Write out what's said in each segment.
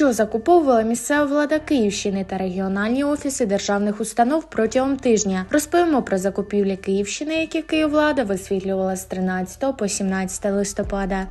Що закуповувала місцева влада Київщини та регіональні офіси державних установ протягом тижня? Розповімо про закупівлі Київщини, які Київлада висвітлювала з 13 по 17 листопада.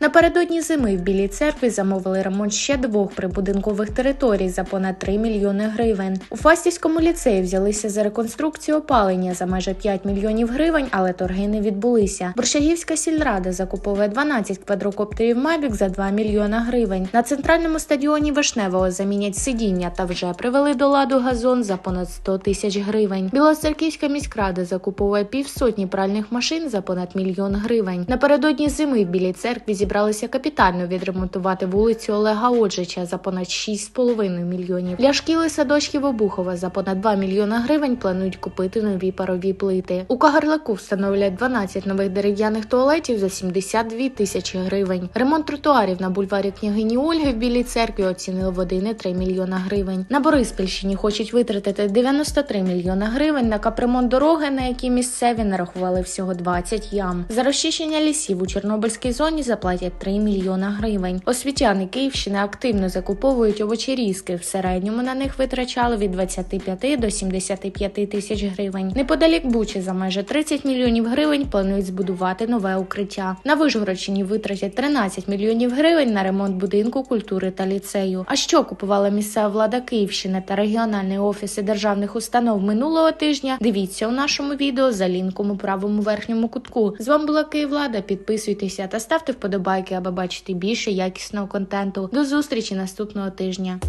Напередодні зими в Білій церкві замовили ремонт ще двох прибудинкових територій за понад 3 мільйони гривень. У Фастівському ліцеї взялися за реконструкцію опалення за майже 5 мільйонів гривень, але торги не відбулися. Борщагівська сільрада закуповує 12 квадрокоптерів Мавік за 2 мільйона гривень. На центральному стадіоні Вишневого замінять сидіння та вже привели до ладу газон за понад 100 тисяч гривень. Білоцерківська міськрада закуповує півсотні пральних машин за понад мільйон гривень. Напередодні зими в Білій церкві зібралися капітально відремонтувати вулицю Олега Оджича за понад 6,5 мільйонів. Для шкіли садочків Обухова за понад 2 мільйона гривень планують купити нові парові плити. У Кагарлику встановлять 12 нових дерев'яних туалетів за 72 тисячі гривень. Ремонт тротуарів на бульварі княгині Ольги в Білій церкві оцінили в 1,3 мільйона гривень. На Бориспільщині хочуть витратити 93 мільйона гривень на капремонт дороги, на якій місцеві нарахували всього 20 ям. За розчищення лісів у Чорнобильській зоні заплатять 3 мільйона гривень. Освітяни Київщини активно закуповують овочерізки. В середньому на них витрачали від 25 до 75 тисяч гривень. Неподалік Бучі за майже 30 мільйонів гривень планують збудувати нове укриття. На Вишгородщині витратять 13 мільйонів гривень на ремонт будинку культури та ліцею. А що купувала місцева влада Київщини та регіональні офіси державних установ минулого тижня? Дивіться у нашому відео за лінком у правому верхньому кутку. З вами була Київлада. Підписуйтеся та ставте вподобайки, аби бачити більше якісного контенту. До зустрічі наступного тижня.